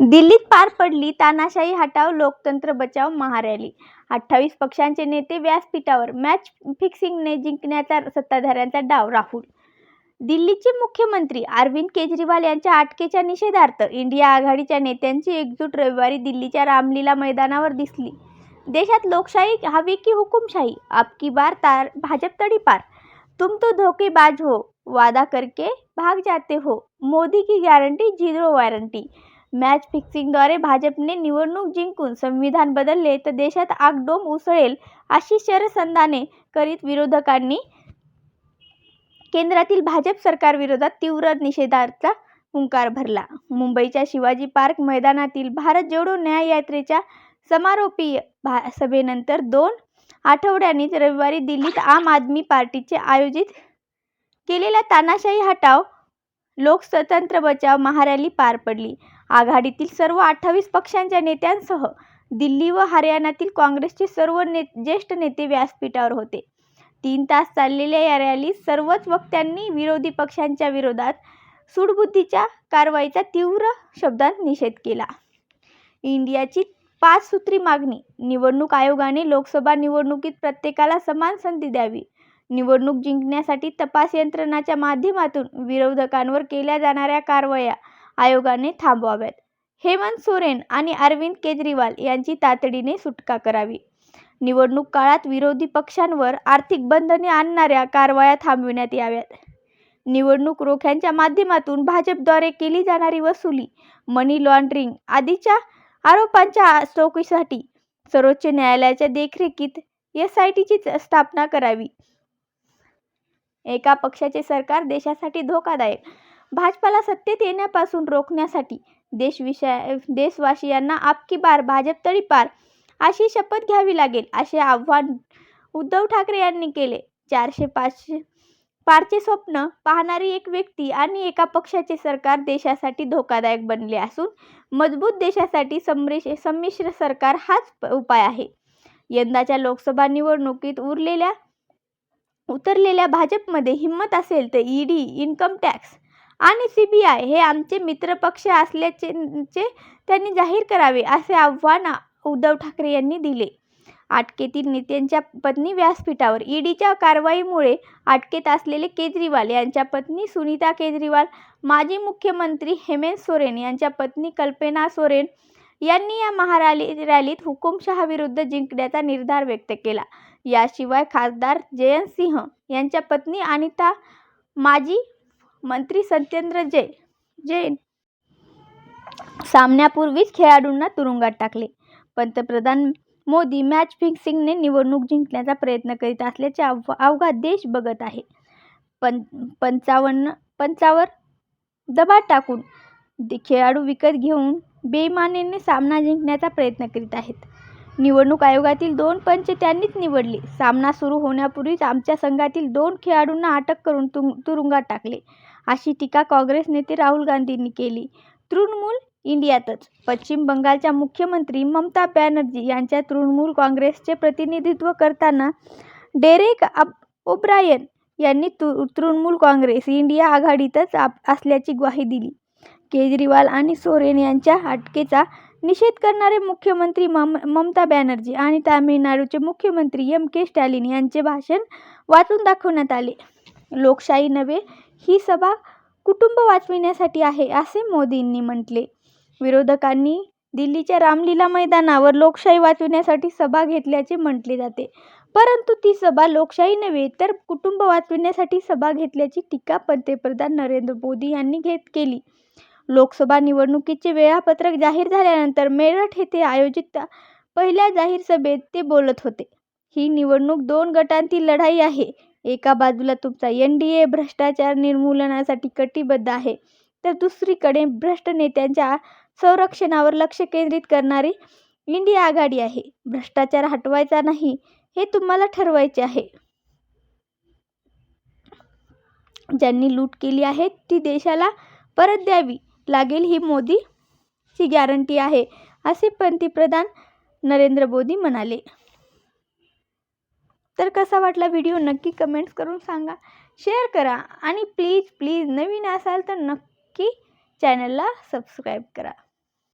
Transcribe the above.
दिल्लीत पार पडली तानाशाही हटाव लोकतंत्र बचाव महारॅली. अठ्ठावीस पक्षांचे नेते व्यासपीठावर मॅच फिक्सिंगने जिंकण्याचा सत्ताधाऱ्यांचा डाव राहुल. दिल्लीचे मुख्यमंत्री अरविंद केजरीवाल यांच्या अटकेच्या निषेधार्थ इंडिया आघाडीच्या नेत्यांची एकजूट रविवारी दिल्लीच्या रामलीला मैदानावर दिसली. देशात लोकशाही हवी की हुकुमशाही? आपकी बार तार भाजप तडी पार. तुम तो धोकेबाज हो वादा करके भाग जाते हो. मोदी की गॅरंटी झिरो वॉरंटी मॅच फिक्सिंगद्वारे भाजपने निवडणूक जिंकून संविधान बदलले तर देशात आगडोंब उसळेल अशी शरसंधाने करीत विरोधकांनी केंद्रातील भाजप सरकारविरोधात तीव्र निषेधाचा हुंकार भरला. मुंबईच्या शिवाजी पार्क मैदानातील भारत जोडो न्याय यात्रेच्या समारोपीय भा सभेनंतर दोन आठवड्यांनी रविवारी दिल्लीत आम आदमी पार्टीचे आयोजित केलेला तानाशाही हटाव लोकस्वतंत्र बचाव महारॅली पार पडली. आघाडीतील सर्व अठ्ठावीस पक्षांच्या नेत्यांसह दिल्ली व हरियाणातील काँग्रेसचे सर्व ने ज्येष्ठ नेते व्यासपीठावर होते. तीन तास चाललेल्या या रॅलीत सर्वच वक्त्यांनी विरोधी पक्षांच्या विरोधात सुडबुद्धीच्या कारवाईचा तीव्र शब्दात निषेध केला. इंडियाची पाच सूत्री मागणी निवडणूक आयोगाने लोकसभा निवडणुकीत प्रत्येकाला समान संधी द्यावी. निवडणूक जिंकण्यासाठी तपास यंत्रणाच्या माध्यमातून विरोधकांवर केल्या जाणाऱ्या कारवाया आयोगाने थांबवाव्यात. हेमंत सोरेन आणि अरविंद केजरीवाल यांची तातडीने सुटका करावी. निवडणूक काळात विरोधी पक्षांवर आर्थिक बंधने आणणाऱ्या कारवाया थांबविण्यात याव्यात. निवडणूक रोख्यांच्या माध्यमातून भाजपद्वारे केली जाणारी वसुली मनी लॉन्ड्रिंग आदीच्या आरोपांच्या चौकशीसाठी सर्वोच्च न्यायालयाच्या देखरेखीत एस आय टीची स्थापना करावी. एका पक्षाचे सरकार देशासाठी धोकादायक भाजपाला सत्तेत येण्यापासून रोखण्यासाठी देशविषय देशवासियांना आपकी बार भाजप तडीपार अशी शपथ घ्यावी लागेल असे आव्हान उद्धव ठाकरे यांनी केले. चारशे पाचशे पारचे स्वप्न पाहणारी एक व्यक्ती आणि एका पक्षाचे सरकार देशासाठी धोकादायक बनले असून मजबूत देशासाठी समरेश संमिश्र सरकार हाच उपाय आहे. यंदाच्या लोकसभा निवडणुकीत उरलेल्या उतरलेल्या भाजपमध्ये हिंमत असेल तर ईडी इन्कम टॅक्स आणि सी बी आय हे आमचे मित्रपक्ष असल्याचे चे त्यांनी जाहीर करावे असे आव्हान उद्धव ठाकरे यांनी दिले. अटकेतील नेत्यांच्या पत्नी व्यासपीठावर ईडीच्या कारवाईमुळे अटकेत असलेले केजरीवाल यांच्या पत्नी सुनीता केजरीवाल माजी मुख्यमंत्री हेमंत सोरेन यांच्या पत्नी कल्पना सोरेन यांनी या महारॅली रॅलीत हुकुमशहाविरुद्ध जिंकण्याचा निर्धार व्यक्त केला. याशिवाय खासदार जयंत सिंह यांच्या पत्नी अनिता माजी मंत्री सत्येंद्र जै जैन सामन्यापूर्वीच खेळाडूंना तुरुंगात टाकले. पंतप्रधान मोदी मॅच फिक्सिंगने निवडणूक जिंकण्याचा प्रयत्न करीत असल्याचे अव अवघा देश बघत आहे. पं पंचावन्न पंचावर दबा टाकून खेळाडू विकत घेऊन बेईमानीने सामना जिंकण्याचा प्रयत्न करीत आहेत. निवडणूक आयोगातील दोन पंच त्यांनीच निवडले. सामना सुरू होण्यापूर्वीच आमच्या संघातील दोन खेळाडूंना अटक करून तुरुंगात टाकले. अशी टीका काँग्रेस नेते राहुल गांधींनी केली. तृणमूल इंडियातच. पश्चिम बंगालच्या मुख्यमंत्री ममता बॅनर्जी यांच्या तृणमूल काँग्रेसचे प्रतिनिधित्व करताना डेरेक अब ओब्रायन यांनी तु तृणमूल काँग्रेस इंडिया आघाडीतच असल्याची ग्वाही दिली. केजरीवाल आणि सोरेन यांच्या अटकेचा निषेध करणारे मुख्यमंत्री मम ममता बॅनर्जी आणि तामिळनाडूचे मुख्यमंत्री एम के स्टॅलिन यांचे भाषण वाचून दाखवण्यात आले. लोकशाही नव्हे ही सभा कुटुंब वाचविण्यासाठी आहे असे मोदींनी म्हटले. विरोधकांनी दिल्लीच्या रामलीला मैदानावर लोकशाही वाचविण्यासाठी सभा घेतल्याचे म्हटले जाते. परंतु ती सभा लोकशाही नव्हे तर कुटुंब वाचविण्यासाठी सभा घेतल्याची टीका पंतप्रधान नरेंद्र मोदी यांनी घेत केली. लोकसभा निवडणुकीचे वेळापत्रक जाहीर झाल्यानंतर मेरठ येथे आयोजित पहिल्या जाहीर सभेत ते बोलत होते. ही निवडणूक दोन गटांतील लढाई आहे एका बाजूला तुमचा एन डी ए भ्रष्टाचार निर्मूलनासाठी कटिबद्ध आहे. तर दुसरीकडे भ्रष्ट नेत्यांच्या संरक्षणावर लक्ष केंद्रित करणारी इंडिया आघाडी आहे. भ्रष्टाचार हटवायचा नाही हे तुम्हाला ठरवायचे आहे. ज्यांनी लूट केली आहे ती देशाला परत द्यावी लागेल ही मोदीची गॅरंटी आहे असे पंतप्रधान नरेंद्र मोदी म्हणाले. तर कसा वाटला व्हिडिओ नक्की कमेंट्स करून सांगा. शेअर करा आणि प्लीज प्लीज नवीन असाल तर नक्की चॅनलला सबस्क्राईब करा.